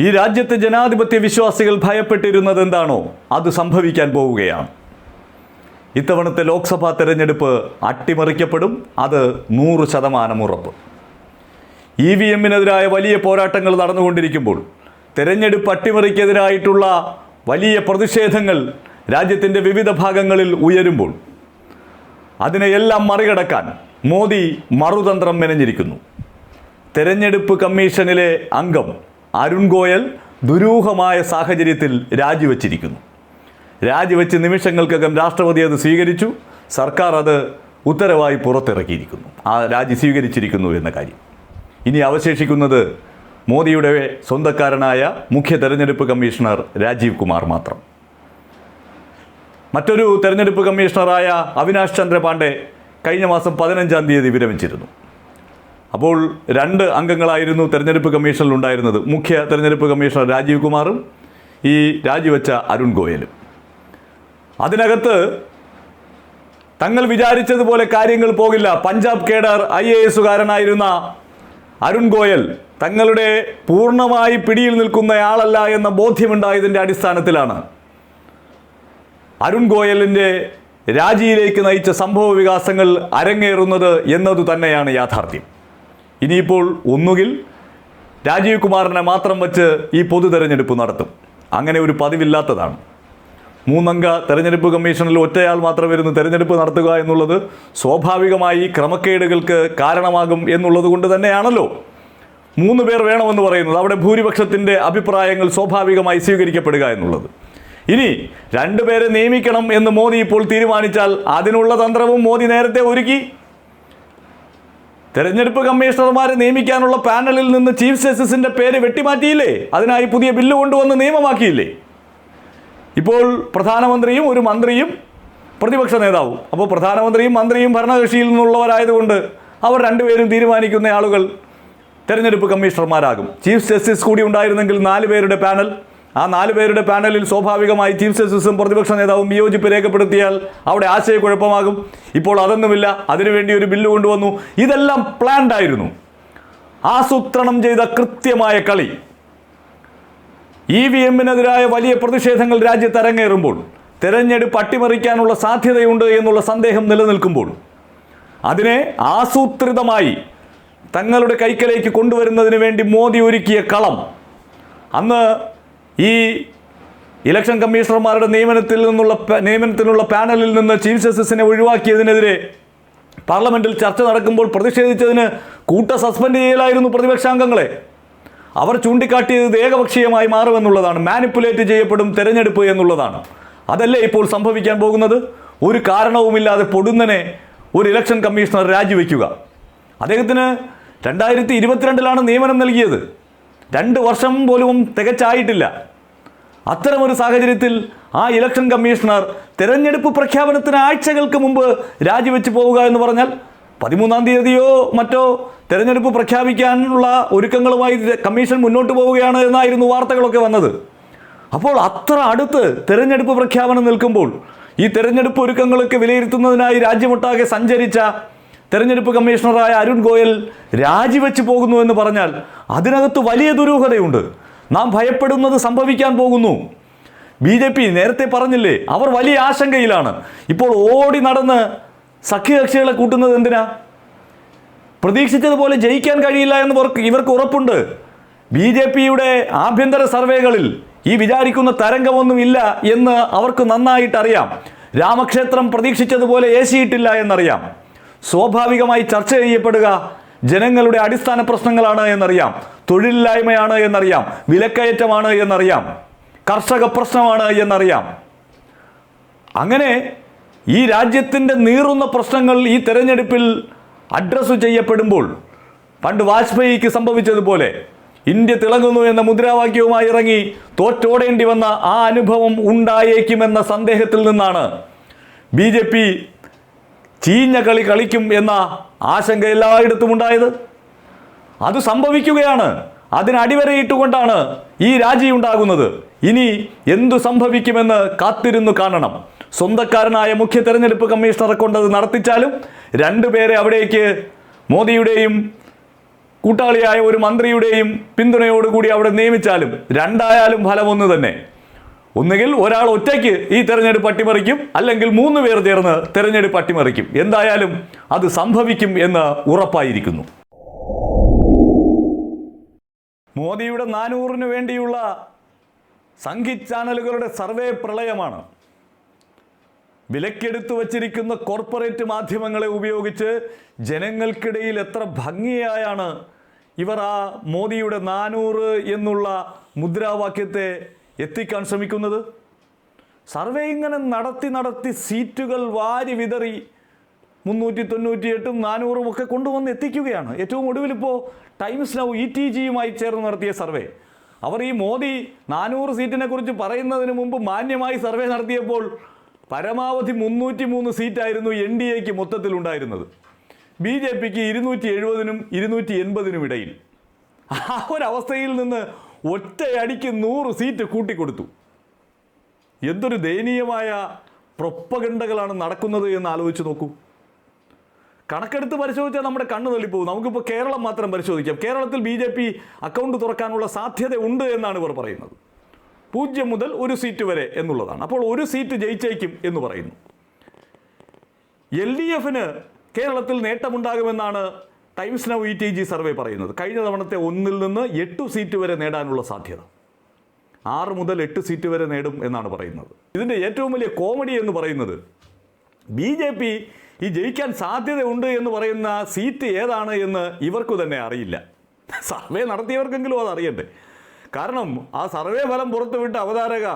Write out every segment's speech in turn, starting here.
ഈ രാജ്യത്തെ ജനാധിപത്യ വിശ്വാസികൾ ഭയപ്പെട്ടിരുന്നത് എന്താണോ അത് സംഭവിക്കാൻ പോവുകയാണ്. ഇത്തവണത്തെ ലോക്സഭാ തെരഞ്ഞെടുപ്പ് അട്ടിമറിക്കപ്പെടും അത് നൂറ് ശതമാനം ഉറപ്പ്. ഇ വി എമ്മിനെതിരായ വലിയ പോരാട്ടങ്ങൾ നടന്നുകൊണ്ടിരിക്കുമ്പോൾ തെരഞ്ഞെടുപ്പ് അട്ടിമറിക്കെതിരായിട്ടുള്ള വലിയ പ്രതിഷേധങ്ങൾ രാജ്യത്തിന്റെ വിവിധ ഭാഗങ്ങളിൽ ഉയരുമ്പോൾ അതിനെയെല്ലാം മറികടക്കാൻ മോദി മറുതന്ത്രം മെനഞ്ഞിരിക്കുന്നു. തെരഞ്ഞെടുപ്പ് കമ്മീഷനിലെ അംഗം അരുൺ ഗോയൽ ദുരൂഹമായ സാഹചര്യത്തിൽ രാജിവെച്ചിരിക്കുന്നു. രാജിവെച്ച് നിമിഷങ്ങൾക്കകം രാഷ്ട്രപതി അത് സ്വീകരിച്ചു. സർക്കാർ അത് ഉത്തരവായി പുറത്തിറക്കിയിരിക്കുന്നു. ആ രാജി സ്വീകരിച്ചിരിക്കുന്നു എന്ന കാര്യം. ഇനി അവശേഷിക്കുന്നത് മോദിയുടെ സ്വന്തക്കാരനായ മുഖ്യ തെരഞ്ഞെടുപ്പ് കമ്മീഷണർ രാജീവ് കുമാർ മാത്രം. മറ്റൊരു തെരഞ്ഞെടുപ്പ് കമ്മീഷണറായ അവിനാഷ് ചന്ദ്ര പാണ്ഡെ കഴിഞ്ഞ മാസം പതിനഞ്ചാം തീയതി വിരമിച്ചിരുന്നു. അപ്പോൾ രണ്ട് അംഗങ്ങളായിരുന്നു തെരഞ്ഞെടുപ്പ് കമ്മീഷനിൽ ഉണ്ടായിരുന്നത്. മുഖ്യ തെരഞ്ഞെടുപ്പ് കമ്മീഷണർ രാജീവ് കുമാറും ഈ രാജിവെച്ച അരുൺ ഗോയലും. അതിനകത്ത് തങ്ങൾ വിചാരിച്ചതുപോലെ കാര്യങ്ങൾ പോകില്ല. പഞ്ചാബ് കേഡർ ഐ എ എസുകാരനായിരുന്ന അരുൺ ഗോയൽ തങ്ങളുടെ പൂർണമായി പിടിയിൽ നിൽക്കുന്നയാളല്ല എന്ന ബോധ്യമുണ്ടായതിന്റെ അടിസ്ഥാനത്തിലാണ് അരുൺ ഗോയലിന്റെ രാജിയിലേക്ക് നയിച്ച സംഭവ വികാസങ്ങൾ അരങ്ങേറുന്നത് എന്നതു തന്നെയാണ് യാഥാർത്ഥ്യം. ഇനിയിപ്പോൾ ഒന്നുകിൽ രാജീവ് കുമാറിനെ മാത്രം വച്ച് ഈ പൊതു തെരഞ്ഞെടുപ്പ് നടത്തും. അങ്ങനെ ഒരു പതിവില്ലാത്തതാണ്. മൂന്നംഗ തെരഞ്ഞെടുപ്പ് കമ്മീഷനിൽ ഒറ്റയാൾ മാത്രം വരുന്ന തെരഞ്ഞെടുപ്പ് നടത്തുക എന്നുള്ളത് സ്വാഭാവികമായി ക്രമക്കേടുകൾക്ക് കാരണമാകും എന്നുള്ളത് കൊണ്ട് തന്നെയാണല്ലോ. മൂന്ന് പേർ വേണമെന്ന് പറയുന്നത്. അവിടെ ഭൂരിപക്ഷത്തിന്റെ അഭിപ്രായങ്ങൾ സ്വാഭാവികമായി സ്വീകരിക്കപ്പെടുക എന്നുള്ളത്. ഇനി രണ്ടുപേരെ നിയമിക്കണം എന്ന് മോദി ഇപ്പോൾ തീരുമാനിച്ചാൽ അതിനുള്ള തന്ത്രവും മോദി നേരത്തെ ഒരുക്കി. തെരഞ്ഞെടുപ്പ് കമ്മീഷണർമാരെ നിയമിക്കാനുള്ള പാനലിൽ നിന്ന് ചീഫ് ജസ്റ്റിസിന്റെ പേര് വെട്ടിമാറ്റിയില്ലേ? അതിനായി പുതിയ ബില്ല് കൊണ്ടുവന്ന് നിയമമാക്കിയില്ലേ? ഇപ്പോൾ പ്രധാനമന്ത്രിയും ഒരു മന്ത്രിയും പ്രതിപക്ഷ നേതാവും. അപ്പോൾ പ്രധാനമന്ത്രിയും മന്ത്രിയും ഭരണകക്ഷിയിൽ നിന്നുള്ളവരായതുകൊണ്ട് അവർ രണ്ടുപേരും തീരുമാനിക്കുന്ന ആളുകൾ തെരഞ്ഞെടുപ്പ് കമ്മീഷണർമാരാകും. ചീഫ് ജസ്റ്റിസ് കൂടി ഉണ്ടായിരുന്നെങ്കിൽ നാല് പേരുടെ പാനൽ ആ നാല് പേരുടെ പാനലിൽ സ്വാഭാവികമായി ചീഫ് ജസ്റ്റിസും പ്രതിപക്ഷ നേതാവും വിയോജിപ്പ് രേഖപ്പെടുത്തിയാൽ അവിടെ ആശയക്കുഴപ്പമാകും. ഇപ്പോൾ അതൊന്നുമില്ല. അതിനുവേണ്ടി ഒരു ബില്ല് കൊണ്ടുവന്നു. ഇതെല്ലാം പ്ലാൻഡ് ആയിരുന്നു. ആസൂത്രണം ചെയ്ത കൃത്യമായ കളി. ഇ വി എമ്മിനെതിരായ വലിയ പ്രതിഷേധങ്ങൾ രാജ്യത്ത് അരങ്ങേറുമ്പോൾ തെരഞ്ഞെടുപ്പ് അട്ടിമറിക്കാനുള്ള സാധ്യതയുണ്ട് എന്നുള്ള സന്ദേഹം നിലനിൽക്കുമ്പോൾ അതിനെ ആസൂത്രിതമായി തങ്ങളുടെ കൈക്കലേക്ക് കൊണ്ടുവരുന്നതിന് വേണ്ടി മോദി ഒരുക്കിയ കളം. അന്ന് ഈ ഇലക്ഷൻ കമ്മീഷണർമാരുടെ നിയമനത്തിൽ നിന്നുള്ള നിയമനത്തിനുള്ള പാനലിൽ നിന്ന് ചീഫ് ജസ്റ്റിസിനെ ഒഴിവാക്കിയതിനെതിരെ പാർലമെന്റിൽ ചർച്ച നടക്കുമ്പോൾ പ്രതിഷേധിച്ചതിന് കൂട്ട സസ്പെൻഡ് ചെയ്യലായിരുന്നു പ്രതിപക്ഷാംഗങ്ങളെ. അവർ ചൂണ്ടിക്കാട്ടിയത് ഏകപക്ഷീയമായി മാറുമെന്നുള്ളതാണ്. മാനിപ്പുലേറ്റ് ചെയ്യപ്പെടും തെരഞ്ഞെടുപ്പ് എന്നുള്ളതാണ്. അതല്ലേ ഇപ്പോൾ സംഭവിക്കാൻ പോകുന്നത്? ഒരു കാരണവുമില്ലാതെ പൊടുന്നനെ ഒരു ഇലക്ഷൻ കമ്മീഷണർ രാജിവെക്കുക. അദ്ദേഹത്തിന് രണ്ടായിരത്തി ഇരുപത്തിരണ്ടിലാണ് നിയമനം നൽകിയത്. രണ്ട് വർഷം പോലും തികച്ചായിട്ടില്ല. അത്തരമൊരു സാഹചര്യത്തിൽ ആ ഇലക്ഷൻ കമ്മീഷണർ തിരഞ്ഞെടുപ്പ് പ്രഖ്യാപനത്തിന് ആഴ്ചകൾക്ക് മുമ്പ് രാജിവെച്ച് പോവുക എന്ന് പറഞ്ഞാൽ പതിമൂന്നാം തീയതിയോ മറ്റോ തെരഞ്ഞെടുപ്പ് പ്രഖ്യാപിക്കാനുള്ള ഒരുക്കങ്ങളുമായി കമ്മീഷൻ മുന്നോട്ട് പോവുകയാണ് എന്നായിരുന്നു വാർത്തകളൊക്കെ വന്നത്. അപ്പോൾ അത്ര അടുത്ത് തെരഞ്ഞെടുപ്പ് പ്രഖ്യാപനം നിൽക്കുമ്പോൾ ഈ തെരഞ്ഞെടുപ്പ് ഒരുക്കങ്ങളൊക്കെ വിലയിരുത്തുന്നതിനായി രാജ്യമൊട്ടാകെ സഞ്ചരിച്ച തെരഞ്ഞെടുപ്പ് കമ്മീഷണറായ അരുൺ ഗോയൽ രാജിവെച്ച് പോകുന്നു എന്ന് പറഞ്ഞാൽ അതിനകത്ത് വലിയ ദുരൂഹതയുണ്ട്. നാം ഭയപ്പെടുന്നത് സംഭവിക്കാൻ പോകുന്നു. ബി ജെ പി നേരത്തെ പറഞ്ഞില്ലേ അവർ വലിയ ആശങ്കയിലാണ്. ഇപ്പോൾ ഓടി നടന്ന് സഖ്യകക്ഷികളെ കൂട്ടുന്നത് എന്തിനാ? പ്രതീക്ഷിച്ചതുപോലെ ജയിക്കാൻ കഴിയില്ല എന്ന് ഇവർക്ക് ഉറപ്പുണ്ട്. ബി ജെ പിയുടെ ആഭ്യന്തര സർവേകളിൽ ഈ വിചാരിക്കുന്ന തരംഗമൊന്നുമില്ല എന്ന് അവർക്ക് നന്നായിട്ടറിയാം. രാമക്ഷേത്രം പ്രതീക്ഷിച്ചതുപോലെ ഏശിയിട്ടില്ല എന്നറിയാം. സ്വാഭാവികമായി ചർച്ച ചെയ്യപ്പെടുക ജനങ്ങളുടെ അടിസ്ഥാന പ്രശ്നങ്ങളാണ് എന്നറിയാം. തൊഴിലില്ലായ്മയാണ് എന്നറിയാം. വിലക്കയറ്റമാണ് എന്നറിയാം. കർഷക പ്രശ്നമാണ് എന്നറിയാം. അങ്ങനെ ഈ രാജ്യത്തിന്റെ നീറുന്ന പ്രശ്നങ്ങൾ ഈ തെരഞ്ഞെടുപ്പിൽ അഡ്രസ്സ് ചെയ്യപ്പെടുമ്പോൾ പണ്ട് വാജ്പേയിക്ക് സംഭവിച്ചതുപോലെ ഇന്ത്യ തിളങ്ങുന്നു എന്ന മുദ്രാവാക്യവുമായി ഇറങ്ങി തോറ്റോടേണ്ടി വന്ന ആ അനുഭവം ഉണ്ടായേക്കുമെന്ന സന്ദേഹത്തിൽ നിന്നാണ് ബി ചീഞ്ഞ കളി കളിക്കും എന്ന ആശങ്ക എല്ലായിടത്തും ഉണ്ടായത്. അത് സംഭവിക്കുകയാണ്. അതിന് അടിവരയിട്ടുകൊണ്ടാണ് ഈ രാജി ഉണ്ടാകുന്നത്. ഇനി എന്തു സംഭവിക്കുമെന്ന് കാത്തിരുന്നു കാണണം. സ്വന്തക്കാരനായ മുഖ്യ തെരഞ്ഞെടുപ്പ് കമ്മീഷണറെ കൊണ്ട് അത് നടത്തിച്ചാലും രണ്ടുപേരെ അവിടേക്ക് മോദിയുടെയും കൂട്ടാളിയായ ഒരു മന്ത്രിയുടെയും പിന്തുണയോടുകൂടി അവിടെ നിയമിച്ചാലും രണ്ടായാലും ഫലമൊന്നു തന്നെ ഒന്നുകിൽ ഒരാൾ ഒറ്റയ്ക്ക് ഈ തെരഞ്ഞെടുപ്പ് അട്ടിമറിക്കും അല്ലെങ്കിൽ മൂന്ന് പേർ ചേർന്ന് തെരഞ്ഞെടുപ്പ് അട്ടിമറിക്കും. എന്തായാലും അത് സംഭവിക്കും എന്ന് ഉറപ്പായിരിക്കുന്നു. മോദിയുടെ നാനൂറിന് വേണ്ടിയുള്ള സംഗീത് ചാനലുകളുടെ സർവേ പ്രളയമാണ്. വിലക്കെടുത്തു വച്ചിരിക്കുന്ന കോർപ്പറേറ്റ് മാധ്യമങ്ങളെ ഉപയോഗിച്ച് ജനങ്ങൾക്കിടയിൽ എത്ര ഭംഗിയായാണ് ഇവർ ആ മോദിയുടെ നാനൂറ് എന്നുള്ള മുദ്രാവാക്യത്തെ എത്തിക്കാൻ ശ്രമിക്കുന്നത്? സർവേ ഇങ്ങനെ നടത്തി നടത്തി സീറ്റുകൾ വാരി വിതറി മുന്നൂറ്റി തൊണ്ണൂറ്റിയെട്ടും നാനൂറും ഒക്കെ കൊണ്ടുവന്ന് എത്തിക്കുകയാണ്. ഏറ്റവും ഒടുവിൽ ഇപ്പോൾ ടൈംസ് നൗ ഇ ടി ജിയുമായി ചേർന്ന് നടത്തിയ സർവേ. അവർ ഈ മോദി നാനൂറ് സീറ്റിനെ കുറിച്ച് പറയുന്നതിന് മുമ്പ് മാന്യമായി സർവേ നടത്തിയപ്പോൾ പരമാവധി മുന്നൂറ്റി മൂന്ന് സീറ്റായിരുന്നു എൻ ഡി എക്ക് മൊത്തത്തിലുണ്ടായിരുന്നത് ബി ജെ പിക്ക് ഇരുന്നൂറ്റി എഴുപതിനും ഇരുന്നൂറ്റി എൺപതിനും ഇടയിൽ. ആ ഒരവസ്ഥയിൽ നിന്ന് ഒറ്റയടിക്ക് നൂറ് സീറ്റ് കൂട്ടിക്കൊടുത്തു. എന്തൊരു ദയനീയമായ പ്രൊപ്പഗണ്ടകളാണ് നടക്കുന്നത് എന്ന് ആലോചിച്ച് നോക്കൂ. കണക്കെടുത്ത് പരിശോധിച്ചാൽ നമ്മുടെ കണ്ണ് തള്ളിപ്പോകും. നമുക്കിപ്പോൾ കേരളം മാത്രം പരിശോധിക്കാം. കേരളത്തിൽ ബി ജെ പി അക്കൗണ്ട് തുറക്കാനുള്ള സാധ്യത ഉണ്ട് എന്നാണ് ഇവർ പറയുന്നത്. പൂജ്യം മുതൽ ഒരു സീറ്റ് വരെ എന്നുള്ളതാണ്. അപ്പോൾ ഒരു സീറ്റ് ജയിച്ചേക്കും എന്ന് പറയുന്നു. എൽ ഡി എഫിന് കേരളത്തിൽ നേട്ടമുണ്ടാകുമെന്നാണ് Times Now E T G survey പറയുന്നത് കഴിഞ്ഞ തവണത്തെ ഒന്നിൽ നിന്ന് എട്ട് സീറ്റ് വരെ നേടാനുള്ള സാധ്യത. ആറ് മുതൽ എട്ട് സീറ്റ് വരെ നേടും എന്നാണ് പറയുന്നത്. ഇതിന്റെ ഏറ്റവും വലിയ കോമഡി എന്ന് പറയുന്നത് ബി ജെ പി ഈ ജയിക്കാൻ സാധ്യതയുണ്ട് എന്ന് പറയുന്ന സീറ്റ് ഏതാണ് എന്ന് ഇവർക്ക് തന്നെ അറിയില്ല. സർവേ നടത്തിയവർക്കെങ്കിലും അത് അറിയണ്ടേ. കാരണം ആ സർവേ ഫലം പുറത്തുവിട്ട അവതാരക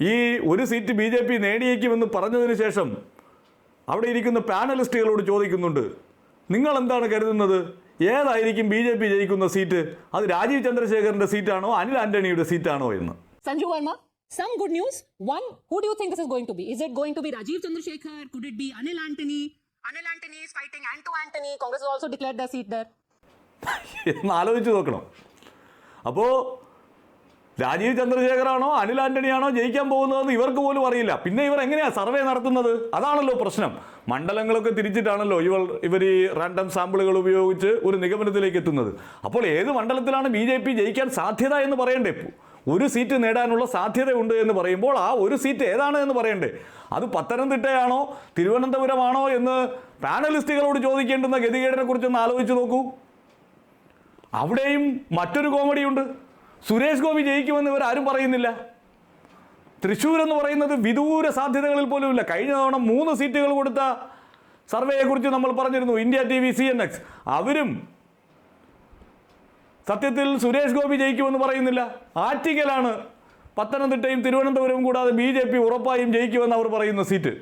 ഈ ഒരു സീറ്റ് ബി ജെ പി നേടിയേക്കുമെന്ന് പറഞ്ഞതിന് ശേഷം അവിടെ ഇരിക്കുന്ന പാനലിസ്റ്റുകളോട് ചോദിക്കുന്നുണ്ട് നിങ്ങൾ എന്താണ് കരുതുന്നത്? ഏതായിരിക്കും ബി ജെ പി ജയിക്കുന്ന സീറ്റ്? അത് രാജീവ് ചന്ദ്രശേഖറിന്റെ സീറ്റാണോ അനിൽ ആന്റണിയുടെ സീറ്റാണോ എന്ന്? Sanju Varma some good news one who do think this is going to be is it going to be Rajeev Chandrasekhar? Could it be Anil Antony? Anil Antony is fighting Anto Antony. Congress also declare the seat there എന്ന് ആലോചിച്ച് നോക്കണം. അപ്പോൾ രാജീവ് ചന്ദ്രശേഖറാണോ അനിൽ ആന്റണിയാണോ ജയിക്കാൻ പോകുന്നതെന്ന് ഇവർക്ക് പോലും അറിയില്ല. പിന്നെ ഇവർ എങ്ങനെയാണ് സർവേ നടത്തുന്നത്? അതാണല്ലോ പ്രശ്നം. മണ്ഡലങ്ങളൊക്കെ തിരിച്ചിട്ടാണല്ലോ ഇവർ ഇവർ ഈ റാൻഡം സാമ്പിളുകൾ ഉപയോഗിച്ച് ഒരു നിഗമനത്തിലേക്ക് എത്തുന്നത്. അപ്പോൾ ഏത് മണ്ഡലത്തിലാണ് ബി ജെ പി ജയിക്കാൻ സാധ്യത എന്ന് പറയണ്ടേ? ഒരു സീറ്റ് നേടാനുള്ള സാധ്യതയുണ്ട് എന്ന് പറയുമ്പോൾ ആ ഒരു സീറ്റ് ഏതാണ് എന്ന് പറയണ്ടേ? അത് പത്തനംതിട്ടയാണോ തിരുവനന്തപുരമാണോ എന്ന് പാനലിസ്റ്റുകളോട് ചോദിക്കേണ്ടുന്ന ഗതികേടിനെ കുറിച്ചൊന്ന് ആലോചിച്ച് നോക്കൂ. അവിടെയും മറ്റൊരു കോമഡിയുണ്ട്. സുരേഷ് ഗോപി ജയിക്കുമെന്ന് ഇവർ ആരും പറയുന്നില്ല. തൃശ്ശൂർ എന്ന് പറയുന്നത് വിദൂര സാധ്യതകളിൽ പോലും ഇല്ല. കഴിഞ്ഞ തവണ മൂന്ന് സീറ്റുകൾ കൊടുത്ത സർവേയെക്കുറിച്ച് നമ്മൾ പറഞ്ഞിരുന്നു India T V C N X. അവരും സത്യത്തിൽ സുരേഷ് ഗോപി ജയിക്കുമെന്ന് പറയുന്നില്ല. ആറ്റിക്കലാണ് പത്തനംതിട്ടയും തിരുവനന്തപുരവും കൂടാതെ ബി ജെ പി ഉറപ്പായും ജയിക്കുമെന്ന് അവർ പറയുന്ന സീറ്റ്.